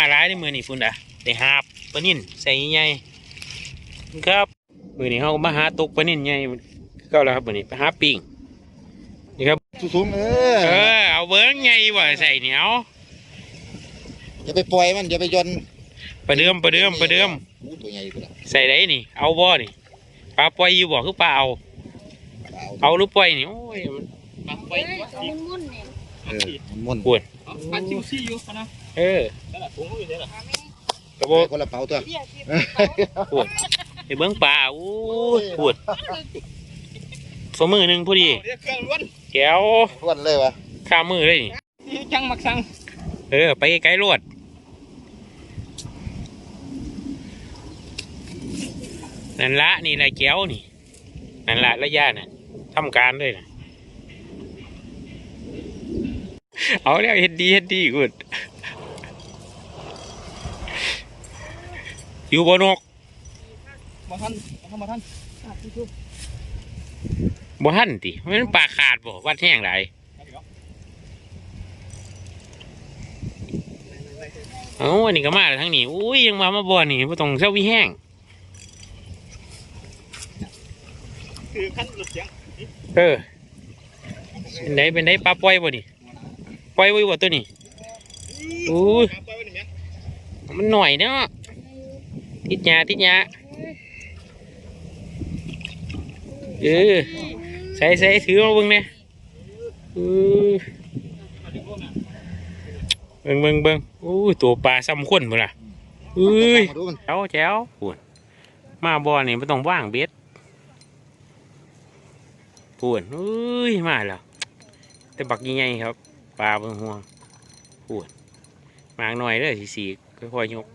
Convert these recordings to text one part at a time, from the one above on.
มาร้ายในมือนี่พุ่นอะได้หาบปลานิ่นใส่ใหญ่ๆครับมือนี้เขาก็มาหาตกปลานิ่นใหญ่ก็แล้วครับมือนี้ไปหาปิ่งนี่ครับสูงๆเออเออเอาเบิ้งใหญ่บ่ใส่เหนียวอย่าไปปล่อยมันอย่าไปยนประเดิมประเดิมประเดิมอู้ตัวใหญ่พุ่นน่ะใส่ได้นี่ เอาบ่นี่ปลาปล่อยอยู่บ่คือปลาเอาเอาเอาหรือปล่อยนี่โอ้ยมันเฮ้ยมันมุ่นเนี่ยเออมันม่วน ปวดอันชิวซี่อยู่นะเออนั่นแหละถุงอยู่นี่แหละกระโบไปคนละเป๋าตัวเบี้ยที่ไปเบิ้งปลาอู้ยปวดสมือหนึ่งพอดีเรียกเครื่องล้วนแก้วอ้วนเลยวะข้ามมือเลยนี่ที่จังมักสั่งเออ ไปไกลๆรวดนั่นละนี่ละแก้วนี่นั่นละระยะน่ะทำการด้วยนะ เอาแล้วเฮ็ดดีเฮ็ดดีกุดอยู่บนนกมาท่านมาท่านมาท่านบ่หันติมันปลาขาดบ่วัดแห้งไรเอ้าอันนี้ก็มาแล้วทั้งนี้อุ้ยยังมามาบ่อนี่บ่ต้องเซาวิแห้งคือขั้นหลุดเสียงเออเป็นไดเป็นไดปลาปล่อยบ่นี่ ปล่อยไว้บ่ตัวนี้อุ้ยมันหน่อยเนาะติดหญ้าติดหญ้าเออใส่ใส่ถือมาเบิ่งเนี่ยเออเบิ่งเบิ่งเบิ่งอุ้ยตัวปลาซ้ำคนบ่ล่ะอุ้ยแจ๋วแจ๋วปวดมาบ่อนี่ไม่ต้องว่างเบ็ดปวดอุ้ยมาแล้วแต่บักใหญ่ครับ ปลาเบิ่งห่วงปวดมากหน่อยเด้อสีสีค่อยๆยก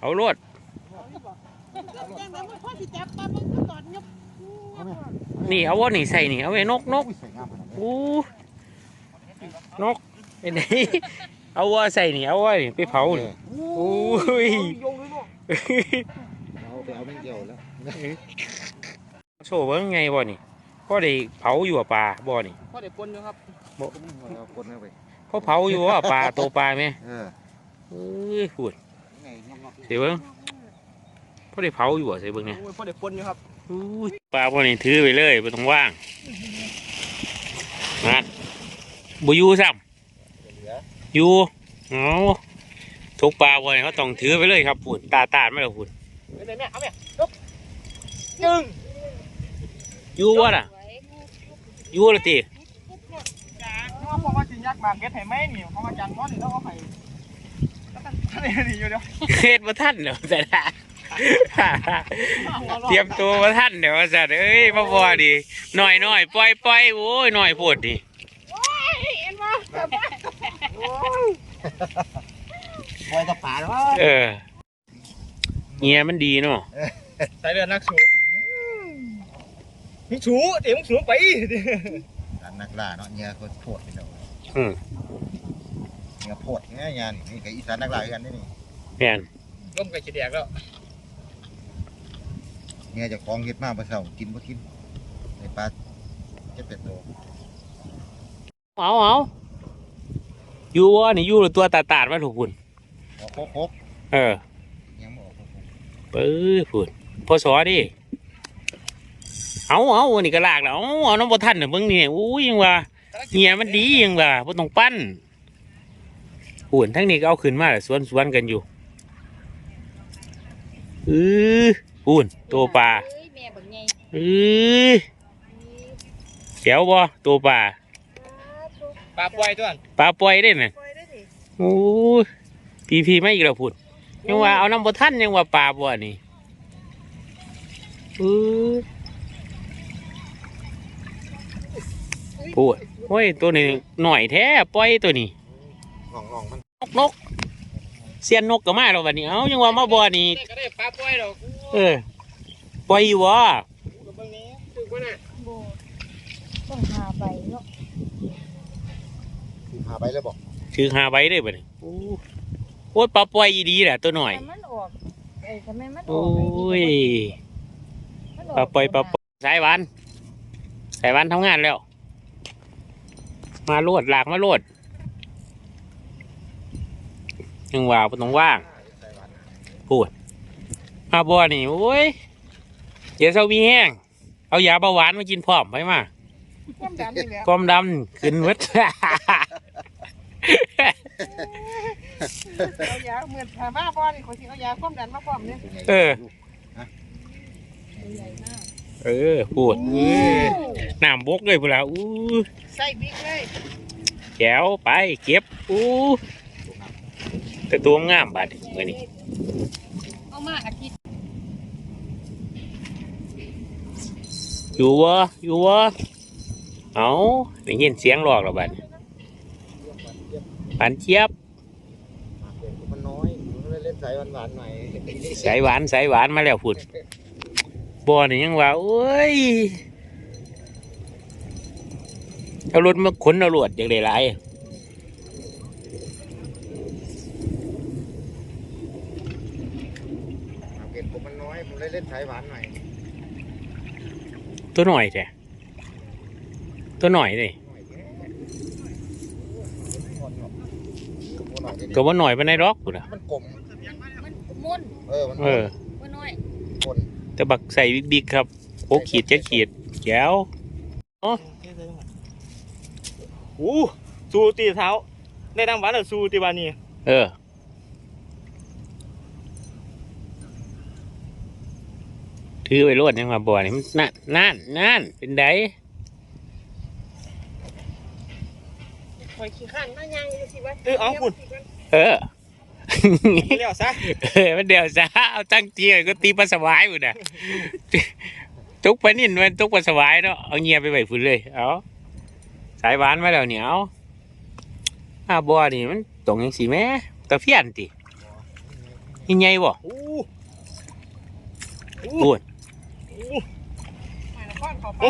เอารถนี่เอาว่านี่ใส่นี่เอาไว้นกนกอุ้ยสวยงามขนาดนี้อู้นกเป็นไงเอาว่าใส่นี่เอาว่านี่ไปเผานี่อุ้ยเอา ไปเอาแม่งเดียวแล้วโซ่เบิ้งไงบ่นี่ก็ได้เผาอยู่อะปลาบ่นี่พ่อเด็กปนอยู่ครับเอาคนเข้าไปเขาเผาอยู่ว่าปลาโตปลาไหมเออเอ้ยพูดไงงอกเสียเบิ้งเขาได้เผาอยู่อะเสียเบิ้งเนี่ยโอ้ยพ่อเด็กปนอยู่ครับอุ้ยปลาบ่นี่ถือไปเลยไม่ต้องว่างนะบุยูซ้ๆเหลือำอยู่เอาทุกปลาบ่นี่เขาต้องถือไปเลยครับพูดตาตาดไม่หรอกพูด เดี๋ยวแม่เอาแม่ยกจึงอยู่วะน่ะอยู่ละตีจ้าเพราะว่าพ่อว่าจินยักษ์มาเก็ตให้ไหมนี่เพราะว่าจันทร์พ่อนี่ต้องเอาไข่แล้วกันท่านนี่อยู่เดียวเฮ็ดมาท่านเดี๋ยวจะได้เตรียมตัวมาท่านเดี๋ยวว่าสัตว์เอ้ยมาบ่ดิหน่อยหน่อยปล่อยปล่อยโอ้ยหน่อยโพดดิปล่อยตะป่าแล้วเออ เงียมันดีเนาะใส่เลือดนักสูมึงสูเดี๋ยวมึงสูไปการนักล่าเนาะเนี่ยเขาโพดไปแล้วอืมเนี่ยโพดเนี่ยยานี่นี่กับอีสานนักล่าคือกันนี่นี่แม่นร่มไก่ฉีดแดกแล้วเนี่ยเจะคล้าของเฮ็ดมาบ่เซากินบ่กินไอ้ปลาเจ็ดเป็ดโตเอาเอาอยู่วะนี่อยู่ตัวตาตาดมาถูกคุณออกโคกเออ ๆยังบ่ออกโคก ปื้อพูดพอสอดิเอาเอาวันนี้ก็ลากแล้วเอาเอาน้องบ่ท่านเดี๋ยวมึงนี่อู้ยยังว่าเงียมันดียังว่าบ่ต้องปั้นหุ่นทั้งนี้ก็เอาขึ้นมาแล้วสวนสวนๆกันอยู่เออหุ่นตัวปลาเอ้ยแม่บักไงเออแจ๋วบ่ตัวปลาปลาปล่อยตัวนั้นปลาปล่อยได้น่ะปล่อยได้ดิโอ้ยพีพีไม่อีกแล้วพุ่น ยังว่าเอาน้ำบ่ท่านยังว่าปลาบ่นี่เออพูดโอ้ยตัวนี้หน่อยแท้ปล่อยตัวนี้งองๆมันนกนกเสียนนกก็มาแล้ววันนี้เอ้ายังว่ามาบ่นี่ได้ก็ได้ปลาปล่อยดอกเออปล่อยอยู่วะกูเบิ่งนี้คือว่าน่ะโบต้องหาใบเนาะคือพาไปแล้วบอกถือหาใบได้บ่นี่โอ้โอ้ยปลาปล่อยอีดีแหละตัวหน่อย แต่มันออกเอ้ยทำไมมันอโอ้อกยมันออกปลาปล่อยปลาปล่อยสายหวานสายวันทำงานแล้ว มาโลดหลากมาโลดยังว่าบ่ต้องว่างมาบ่อนี่โอ้ยเดี๋ยวเช้ามีแห้งเอายาเบาหวานมากินพร้อมไปมา ความดันนี่แหละความดำขึ้นเวด เอายาเหมือนถามว่าบ่นี่ขอสิเอายาความดันมาพร้อมเนี่ยเออใหญ่มากเออพูดเออน้ำบกเลยพูดแล้วอู้ใส่บิ๊กเลยแก้วไปเก็บอู้แต่ตัวงามบาดเมื่อนี้เอามาอาทิตย์อยู่วะอยู่วะเอาได้ยินเสียงหลอกแล้วบัดนี้ปานเจี๊ยบมันน้อย มันเลยเล่นสายหวานๆหน่อยสายหวานสายหวานมาแล้วพูดบ่อนี่ยังว่าโอ้ยเอารถมาขนเอารวดอย่างไรหลายเก็บผมมันน้อยผมเลยเล่นสายหวานหน่อยตัวหน่อยแท้ตัวหน่อยเลยหน่อยเดี๋ยวนี้ก็ว่าหน่อยไปในร็อกกูนะมันกลม มันมุนเออมันเออ ว่าน้อยคนแต่บักใส่บิ๊กๆครับโอ้ขีดจะขีดแก้วอู้สูตีเท้าได้นำหวานหรือสูตีบานี่เออ ถือไปรวดยังมาบ่อนี่มันนั่นนั่นนั่นเป็นไดคอยขี้ข้านมายังอยู่สิวะเออเอาคุณเออ เลี้ยวซะเออมันเดี๋ยวซะเอาตั้งเจียก็ตีปลาสวายอยู่นะตุกปลานิ่นมันตุกปลาสวายเนาะเอาเงียไปไว้ฝุ่นเลยเอาสายหวานมาแล้วเนี่ยเอาอ้าบัวนี่มันตรงยังสีแม่ตะเพียนติยังไงบ่อู้พูดโอ้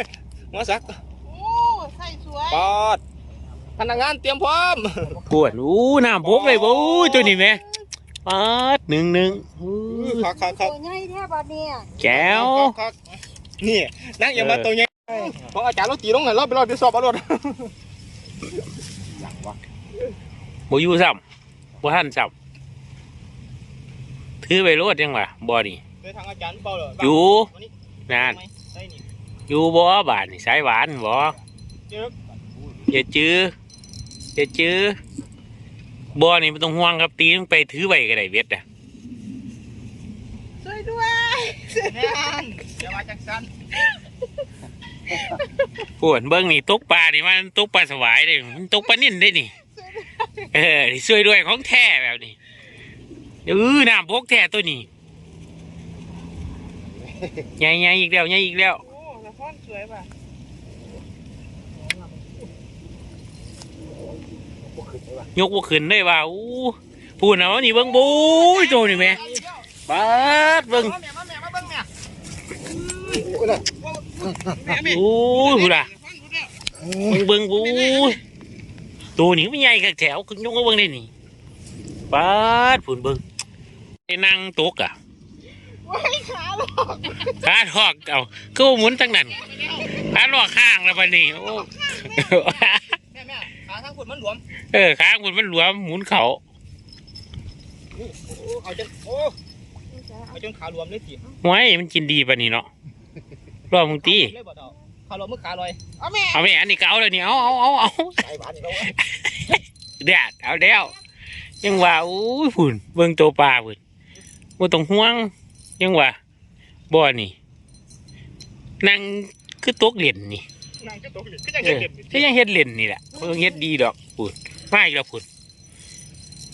ยมาสักโอ้ใส่สวยปอด พนักงานเตรียมพร้อมพูดอู้น้ำบกเลยบ่อู้ตัวนี้แม่ปาดหนึ่งหนึ่งอู้คักคักคักตัวใหญ่แท้บัดเนี่ยแก้วนี่นั่งอย่ามาตัวใหญ่เพราะอาจารย์เราตีลงหน่อยรอบไปรอบไปสอบเอารถอย่างวะบ่อยู่ซ้ำบ่ทันซ้ำถือไปรวดยังวะบ่นี่ไปทางอาจารย์เปล่าเหรออยู่วันนี้นั่นได้นี่อยู่บ่บาดนี่สายหวานบ่เจออย่าจื้อ อย่าจื้อบ่นี่ไม่ต้องห่วงครับตีลงไปถือไว้ก็ได้เวทอะช่วยด้วยแน่นอย่ามาจากสันพูดเบิ่งนี่ตกปลานี่มันตกปลาสวายเด้มันตกปลานิ่นได้นี่เออนี่ช่วยด้วยของแท้แบบนี้เออน้ำพกแท้ตัวนี้ใหญ่ๆอีกแล้วใหญ่อีกแล้วโอ้ละครสวยป่ะ ยกว่าขึ้นได้ว่าอู้พูดนะว่านี่เบิ่งบู๊ยโจนี่แม่ปาดเบิ่งโอ้ยน่ะแม่แม่อู้ยพูดอะเบิ่งบู๊ยตัวนี้ไม่ใหญ่กับแถวคือยกมาเบิ่งได้นี่ปาดพูดเบิ่งไอ้นั่งตกอะขาหรอกขาทอกเอาก็หมุนทั้งนั้นขาหลอกข้างแล้วปะนี่ ขาทางคุณมันหลวมเออข้างมันมันหลวมหมุนเขาโอ้เอาจนโอ้เอาจนขาหลวมเลยจีไว้มันกินดีปะนี่เนาะรอมึงตีเลยบ่ดอกขาหลวมมือขาลอยเอาแม่เอาไปอันนี้ก็เอาเลยนี่เอาเอาเอาเอาสายหวานอีกแล้ววะเด็ดเอาแล้วยังว่าอู้ยพุ่นเบิ่งตัวปลาพุ่นบ่ต้องห่วงยังว่าบ่นี่นั่งคือตกเหรียญนี่ นางจะตกเลยก็จะเอเก็อบก็ยังเฮ็ดเหรียญนี่แหละเบิ่งเฮ็ดดีดอกพุ่นมาอีกแล้วพุ่น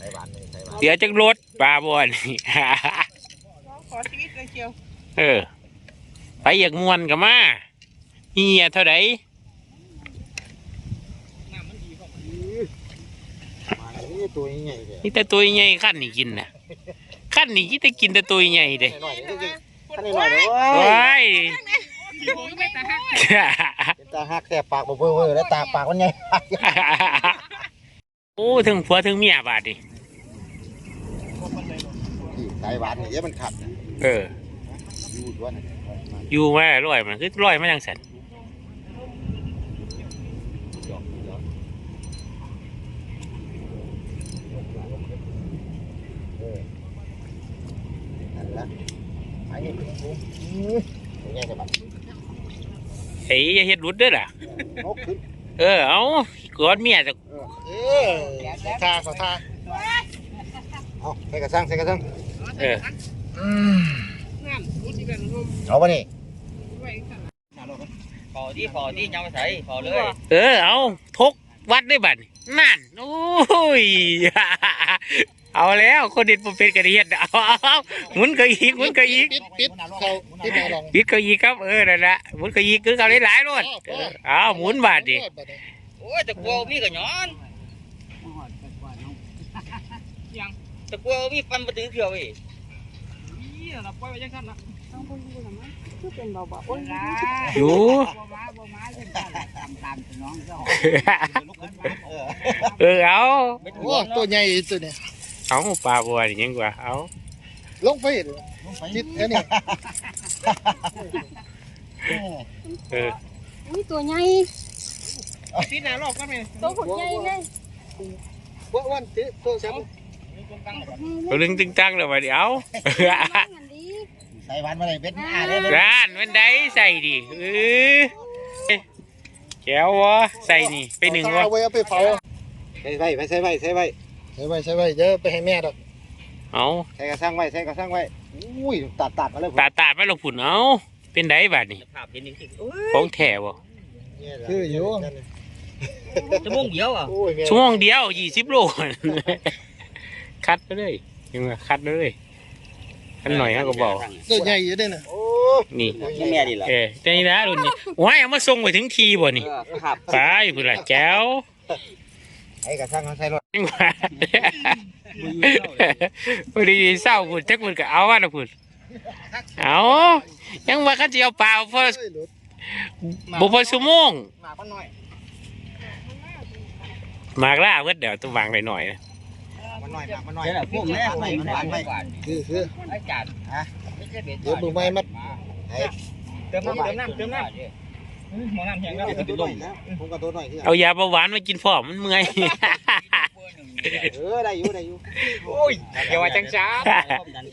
สายหวานเลยสายหวานเดี๋ยวจักรถปลาบ่นี่ขอชีวิตเลยเชียวเออ ไปอยากมวนกับมาเฮียเท่าไดน้ำมันดีเข้ามามานี่ตัวใหญ่เลยนี่แต่ตัวใหญ่ขั้นนี่กินนะขั้นนี่คิดแต่กินแต่ตัวใหญ่เด้หน่อยนี่จริงท่านหน่อยเลยว้าย แหักแต่ปากบ่เพ้อเพ้อแล้วตาปากมันไงโอ้ถึงผัวถึงเมียบาดดิสายหวานนี่ยมันขัดเอออยู่ว่าร้อยมันคือร้อยไม่ยังเสร็จออนั่นละไอ้ เฮ้ยอย่าเฮ็ดรุดเด้อล่ะ นกขึ้นเออ เอากอดเมียจะเออขอทาขอทาเอาใส่กระชังใส่กระชังเออนั่นรู้ที่เป็นลมเอาปะนี่ไว้ข้างขอที่ขอที่ยังไม่ใส่ขอเลย เออ เอาทกวัดได้บัดนี้นั่นโอ้ย เอาแล้วคนเด็ดบ่เป็นกระเดียดเอาเอาเอาหมุนก็อีกหมุนก็อีกปิดปิดเขาปิดลองปิดก็อีกครับเออนั่นแหละหมุนก็อีกคือเขาหลายๆรถเออเอาหมุนบาดดิโอ้ยตะกัวมีกับย้อนตะกัวมีฟันมาถึงเพียวอีนี่เราปล่อยไว้ยังสั้นนะต้องพูดพูดมั้ยคือเป็นเบาๆโอ้ยอยู่บ่มาบ่มาขึ้นตามตามน้องเออเอาโอ้ตัวใหญ่ตัวเนี่ย เอาปลาบัวนี่ยังกว่า เอาลงไปจิตอันนี้เอออุ้ยตัวใหญ่ที่หน้าลอกก็ไม่ตัวหุ่นใหญ่เลยว่าวันที่ตัวแชมป์ตัวลึงตึงตังเลยว่าเดี๋ยวอันนี้ใส่หวานมาเลยเบ็ดหน้าเลยร้านมันได้ใส่ดิเออแก้ววะใส่นี่ไปหนึ่งวะเอาไว้เอาไปเผาใส่ไว้ไปใส่ไว้ใส่ไว้ใช่ไว้ใช่ไว้เดี๋ยวไปให้แม่ดอกเอาใส่กระชังไว้ใส่กระชังไว้ อุ้ยตัดตัดมาเลยตาตาดไม่ลงผุนเอาเป็นไดบาดนี่ภาพเห็นจริงของแถวะคืออยู่ๆจะม่วงเดียวอะโอ้ยแม่ชั่วโมงเดียวยี่สิบโล คัดไปเลยยังไงคัดไปเลยอันหน่อยฮะก็บอกตัวใหญ่อยู่ด้วยนะโอ้นี่ นี่แม่ดีละเออแต่นี่นะรุ่นนี้ว้ายเอามาส่งไปถึงทีบ่นี่ครับไปพุ่นละแก้ว ไอ้กระชังเขาใส่รถยังว่าพอดีเศร้าพุ่นจักพุ่นก็เอาว่านะพุ่นเอายังว่าเขาจะเอาเปล่าเพราะเอ้ยรถบุพอชั่วโมงหมาก็น้อยมากล่าเพื่อเดี๋ยวต้องวางหน่อยๆนะมันหน่อยมันหน่อยเดี๋ยวพวกแม่พวกมันหวานไม่ไม่คือคือไอ้จัดเดี๋ยวมือไม้มัดเติมน้ำเติมน้ำเติมน้ำ หมอน้ำแข็งแล้วตัวหน่อยนะผมก็ตัวหน่อยที่เอายาเบาหวานมากินพร้อมมันเมื่อย เออได้อยู่ได้อยู่โอ้ยอย่าว่าจังช้า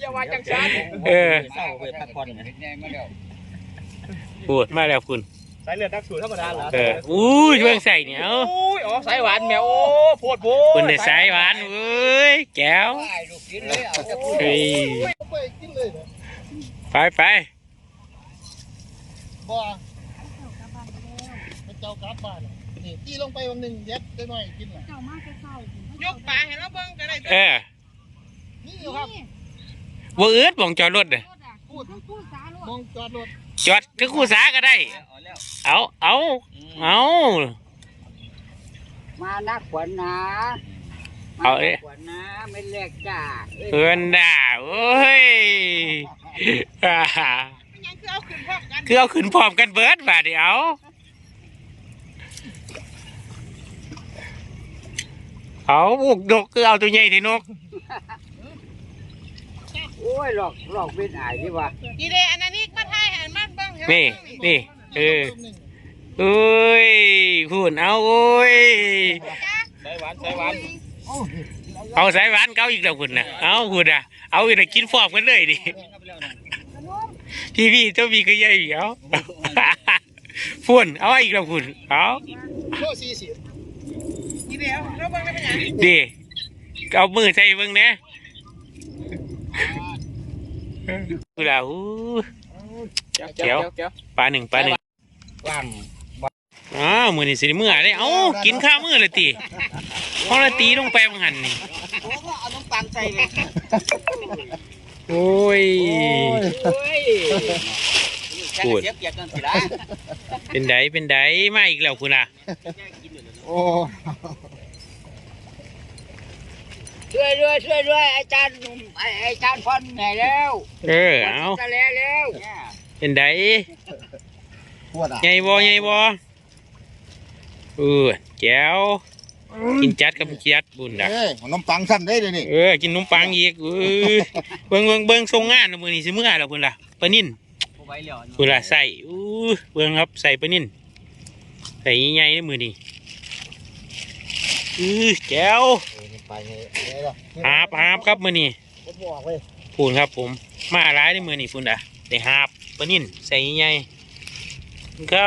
อย่าว่าจังช้าเออเศร้าไปพักผ่อนพูดมาแล้วคุณสายเลือดนักสูตรธรรมดาเหรอเอออู้ยเบิ่งใส่เนี่ยเอาโอ้ยอ๋อสายหวานแมวโอ้ปวดโว้คุณได้สายหวานเอ้ยแก้วเฮ้ยไปกินเลยนะไปไปบ่เป็นเจ้ากลับบ้าน นี่ตีลงไปวันหนึ่งเย็ดได้หน่อยกินน่ะเจ้ามากเศร้ายกปลาเห็นแล้วเบิ่งก็ได้เออนี่อยู่ครับบ่อืดบ่องจอดรถน่ะพูดทั้งพูดสาลูมองจอดรถจอดคือคู่สาก็ได้ เอาเอาเอามานักขวัญนะเอาเอ้ยขวัญนะไม่แลกจ้าเพื่อนด่าโอ้ยอ่ายังคือเอาขึ้นพร้อมกันคือเอาขึ้นพร้อมกันเบิดบาดเดียว เอาบุกดกคือเอาตัวใหญ่ที่นก โอ้ยหลอกหลอกเป็นอายดีว่านี่เดอันนั้นนี่มาถ่ายให้มันเบิ่งให้มันี่เบิ่งนี่เออเอ้ยพูนเอาโอ้ยสายหวานสายหวานเอาสายหวานเก้าอีกแล้วคุณนะเอาคุณอะเอาอีกแล้วกินฟอมกันเลยดิพี่พี่เจ้าพี่ก็ใหญ่เดียวพูนเอาอีกแล้วคุณเอาโลสี่สิบนี่ เดเอาเราเบิ่งได้เป็นหยังดิเอามือใส่เบิ่งนะกูละอู้เจียวปลาหนึ่งปลาหนึ่งว่างอ้าวมือนี่สิเมื่อเลยเอ้ากินข้าวมือเลยตีเพราะละตีลงไปมังหันนี่โอ้ก็เอาน้ำตาลใส่เลยโอ้ยโอ้ยแค่เสียบเกียรติกันสิละเป็นไดเป็นไดมาอีกแล้วคุณอะโอ้ ช่วยด้วยช่วยด้วยอาจารย์หนุ่มไอ้อาจารย์พรเหนื่อยแล้วเออเอาจะแล้วแล้วเป็นไดปวดอะใหญ่บ่ใหญ่บ่เออแก้วกินจัดกับจัดบุญดะเอ้ยน้ำปังสั้นได้เลยนี่เออกินนมปังอีกเออเบิ่งเบิ่งเบิ่งทรงงานนะมือนี่สิเมื่อแล้วคุณล่ะปลานิ่นไว้เหลียวคุณล่ะใส่อู้เบิ่งครับใส่ปลานิ่นใส่ใหญ่ๆในมือนี่อือแก้ว ไปไงไงล่ะหาบฮาบครับมือนี่ผมบอกเลยพูนครับผม มาหลายในมือนี่พูนอะได้หาบปนิ่นใส่ใหญ่ครับ